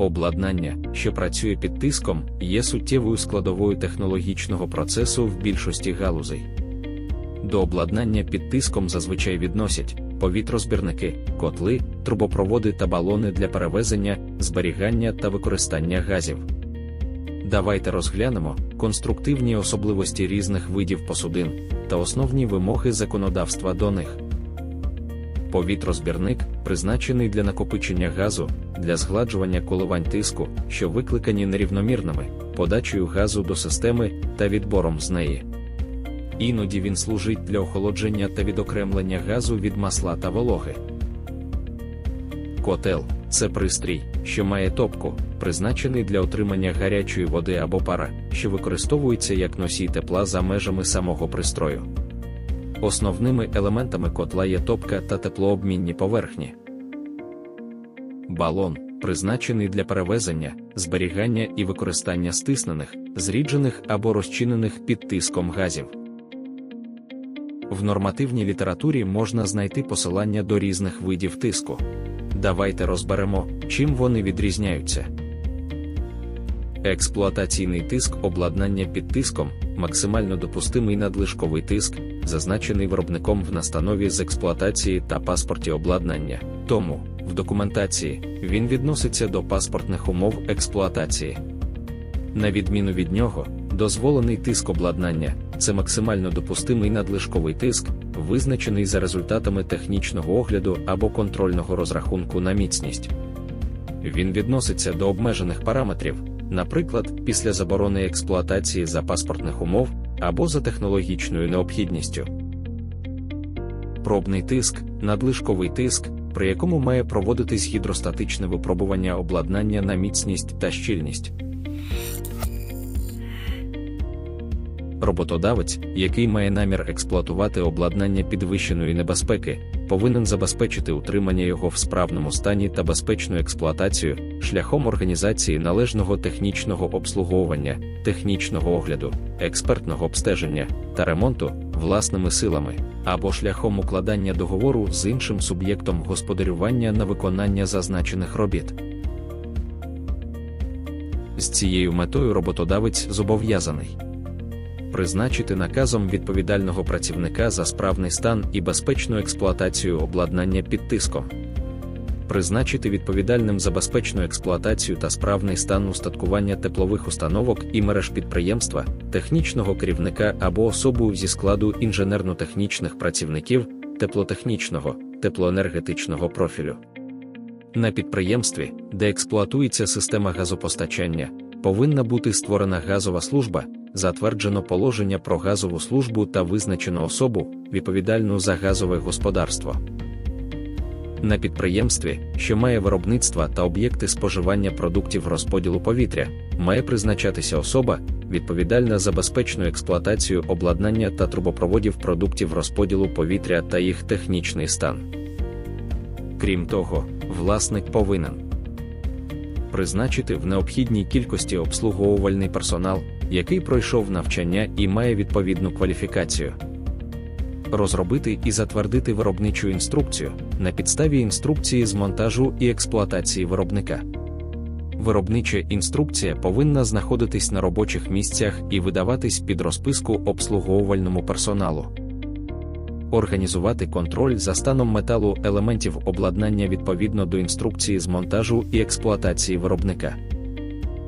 Обладнання, що працює під тиском, є суттєвою складовою технологічного процесу в більшості галузей. До обладнання під тиском зазвичай відносять повітрозбірники, котли, трубопроводи та балони для перевезення, зберігання та використання газів. Давайте розглянемо конструктивні особливості різних видів посудин та основні вимоги законодавства до них. Повітрозбірник призначений для накопичення газу, для згладжування коливань тиску, що викликані нерівномірними, подачею газу до системи та відбором з неї. Іноді він служить для охолодження та відокремлення газу від масла та вологи. Котел це пристрій, що має топку, призначений для отримання гарячої води або пара, що використовується як носій тепла за межами самого пристрою. Основними елементами котла є топка та теплообмінні поверхні. Балон призначений для перевезення, зберігання і використання стиснених, зріджених або розчинених під тиском газів. В нормативній літературі можна знайти посилання до різних видів тиску. Давайте розберемо, чим вони відрізняються. Експлуатаційний тиск обладнання під тиском, максимально допустимий надлишковий тиск, зазначений виробником в настанові з експлуатації та паспорті обладнання. Тому, в документації, він відноситься до паспортних умов експлуатації. На відміну від нього, дозволений тиск обладнання це максимально допустимий надлишковий тиск, визначений за результатами технічного огляду або контрольного розрахунку на міцність. Він відноситься до обмежених параметрів, наприклад, після заборони експлуатації за паспортних умов або за технологічною необхідністю. Пробний тиск, надлишковий тиск, при якому має проводитись гідростатичне випробування обладнання на міцність та щільність. Роботодавець, який має намір експлуатувати обладнання підвищеної небезпеки, повинен забезпечити утримання його в справному стані та безпечну експлуатацію шляхом організації належного технічного обслуговування, технічного огляду, експертного обстеження та ремонту власними силами або шляхом укладання договору з іншим суб'єктом господарювання на виконання зазначених робіт. З цією метою роботодавець зобов'язаний призначити наказом відповідального працівника за справний стан і безпечну експлуатацію обладнання під тиском, призначити відповідальним за безпечну експлуатацію та справний стан устаткування теплових установок і мереж підприємства, технічного керівника або особу зі складу інженерно-технічних працівників, теплотехнічного, теплоенергетичного профілю. На підприємстві, де експлуатується система газопостачання, повинна бути створена газова служба, затверджено положення про газову службу та визначено особу, відповідальну за газове господарство. На підприємстві, що має виробництва та об'єкти споживання продуктів розподілу повітря, має призначатися особа, відповідальна за безпечну експлуатацію обладнання та трубопроводів продуктів розподілу повітря та їх технічний стан. Крім того, власник повинен призначити в необхідній кількості обслуговувальний персонал, який пройшов навчання і має відповідну кваліфікацію. Розробити і затвердити виробничу інструкцію на підставі інструкції з монтажу і експлуатації виробника. Виробнича інструкція повинна знаходитись на робочих місцях і видаватись під розписку обслуговувальному персоналу. Організувати контроль за станом металу елементів обладнання відповідно до інструкції з монтажу і експлуатації виробника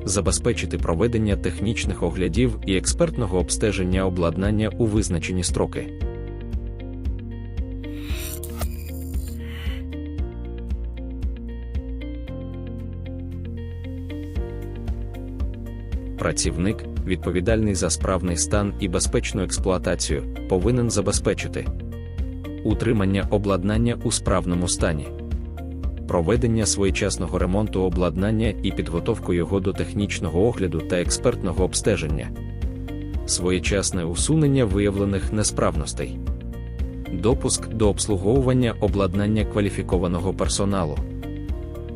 забезпечити проведення технічних оглядів і експертного обстеження обладнання у визначені строки. Працівник, відповідальний за справний стан і безпечну експлуатацію, повинен забезпечити утримання обладнання у справному стані, проведення своєчасного ремонту обладнання і підготовку його до технічного огляду та експертного обстеження, своєчасне усунення виявлених несправностей, допуск до обслуговування обладнання кваліфікованого персоналу,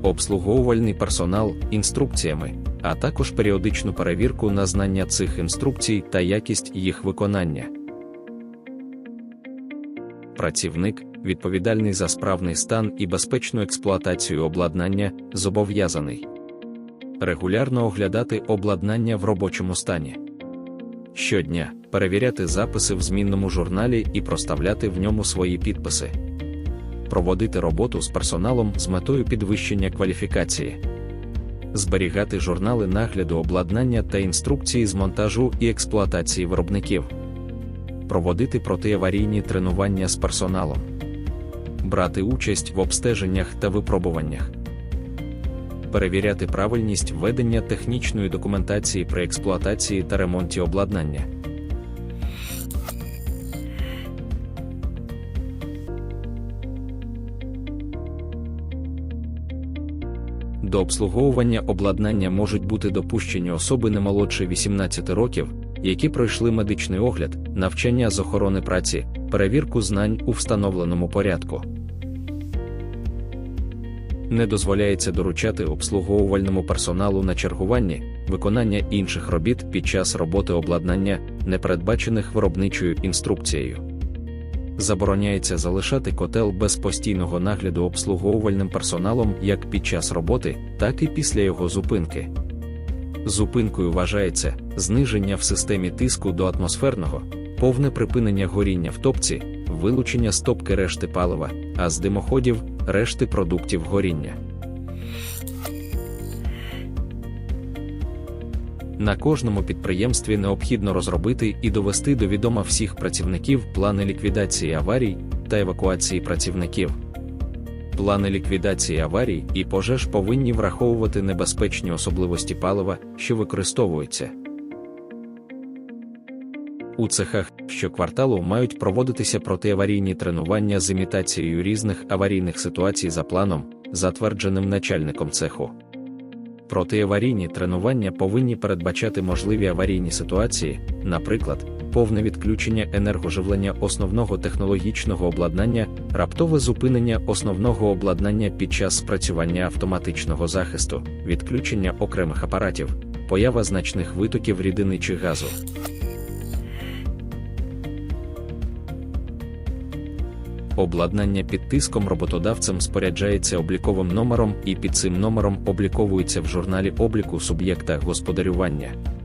обслуговувальний персонал інструкціями, а також періодичну перевірку на знання цих інструкцій та якість їх виконання. Працівник, відповідальний за справний стан і безпечну експлуатацію обладнання, зобов'язаний регулярно оглядати обладнання в робочому стані. Щодня перевіряти записи в змінному журналі і проставляти в ньому свої підписи, проводити роботу з персоналом з метою підвищення кваліфікації, зберігати журнали нагляду обладнання та інструкції з монтажу і експлуатації виробників, проводити протиаварійні тренування з персоналом, брати участь в обстеженнях та випробуваннях. Перевіряти правильність ведення технічної документації при експлуатації та ремонті обладнання. До обслуговування обладнання можуть бути допущені особи не молодше 18 років, які пройшли медичний огляд, навчання з охорони праці, перевірку знань у встановленому порядку. Не дозволяється доручати обслуговувальному персоналу на чергуванні, виконання інших робіт під час роботи обладнання, не передбачених виробничою інструкцією. Забороняється залишати котел без постійного нагляду обслуговувальним персоналом як під час роботи, так і після його зупинки. Зупинкою вважається зниження в системі тиску до атмосферного, повне припинення горіння в топці, вилучення стопки решти палива, а з димоходів решти продуктів горіння. На кожному підприємстві необхідно розробити і довести до відома всіх працівників плани ліквідації аварій та евакуації працівників. Плани ліквідації аварій і пожеж повинні враховувати небезпечні особливості палива, що використовуються. У цехах щокварталу мають проводитися протиаварійні тренування з імітацією різних аварійних ситуацій за планом, затвердженим начальником цеху. Протиаварійні тренування повинні передбачати можливі аварійні ситуації, наприклад, повне відключення енергоживлення основного технологічного обладнання, раптове зупинення основного обладнання під час спрацювання автоматичного захисту, відключення окремих апаратів, поява значних витоків рідини чи газу. Обладнання під тиском роботодавцем споряджається обліковим номером і під цим номером обліковується в журналі обліку суб'єкта господарювання.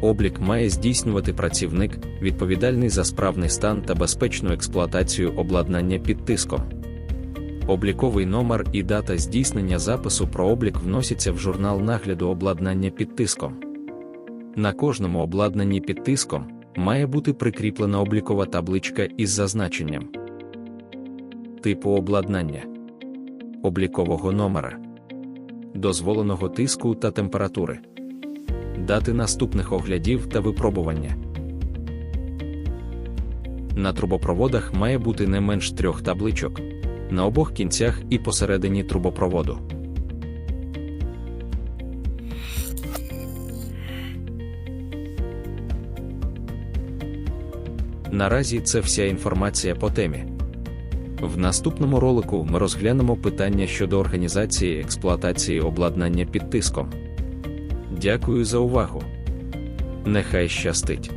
Облік має здійснювати працівник, відповідальний за справний стан та безпечну експлуатацію обладнання під тиском. Обліковий номер і дата здійснення запису про облік вносяться в журнал нагляду обладнання під тиском. На кожному обладнанні під тиском має бути прикріплена облікова табличка із зазначенням типу обладнання, облікового номера, дозволеного тиску та температури, дати наступних оглядів та випробування. На трубопроводах має бути не менш трьох табличок на обох кінцях і посередині трубопроводу. Наразі це вся інформація по темі. В наступному ролику ми розглянемо питання щодо організації експлуатації обладнання під тиском. Дякую за увагу. Нехай щастить!